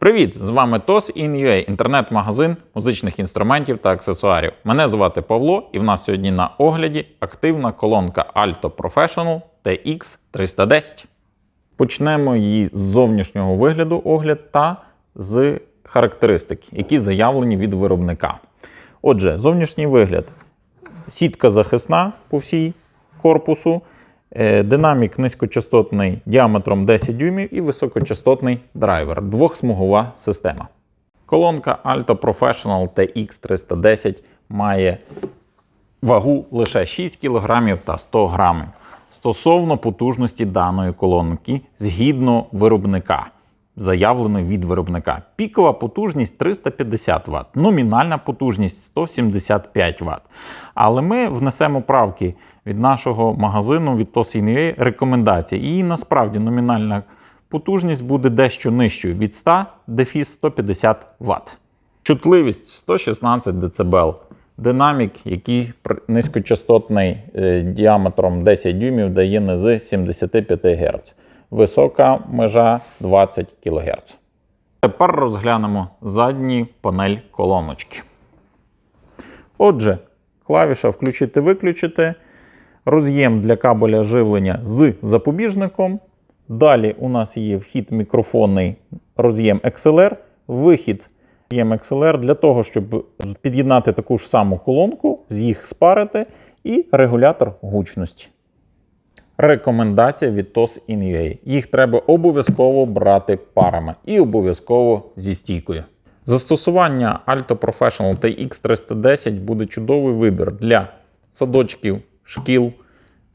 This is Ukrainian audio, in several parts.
Привіт! З вами TOS In.ua, інтернет-магазин музичних інструментів та аксесуарів. Мене звати Павло, і в нас сьогодні на огляді активна колонка Alto Professional TX310. Почнемо її з зовнішнього вигляду огляд та з характеристик, які заявлені від виробника. Отже, зовнішній вигляд. Сітка захисна по всій корпусу. Е, Динамік низькочастотний діаметром 10 дюймів і високочастотний драйвер. Двохсмугова система. Колонка Alto Professional TX310 має вагу лише 6 кг та 100 г. Стосовно потужності даної колонки, згідно виробника, заявленої від виробника, пікова потужність 350 Вт, номінальна потужність 175 Вт. Але ми внесемо правки від нашого магазину від TOS.in.ua рекомендації. І насправді номінальна потужність буде дещо нижчою від 100 дефіс 150 Вт. Чутливість 116 дБ. Динамік, який низькочастотний е, діаметром 10 дюймів дає низи 75 Гц. Висока межа 20 кГц. Тепер розглянемо задню панель колоночки. Отже, клавіша включити-виключити, роз'єм для кабеля живлення з запобіжником. Далі у нас є вхід мікрофонний роз'єм XLR, вихід роз'єм XLR для того, щоб під'єднати таку ж саму колонку, з їх спарити, і регулятор гучності. Рекомендація від TOS In.ua. Їх треба обов'язково брати парами і обов'язково зі стійкою. Застосування Alto Professional TX310 буде чудовий вибір для садочків, шкіл,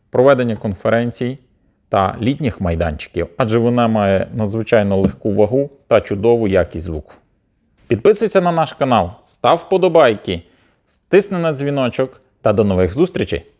проведення конференцій та літніх майданчиків, адже вона має надзвичайно легку вагу та чудову якість звуку. Підписуйся на наш канал, став вподобайки, стисни на дзвіночок та до нових зустрічей!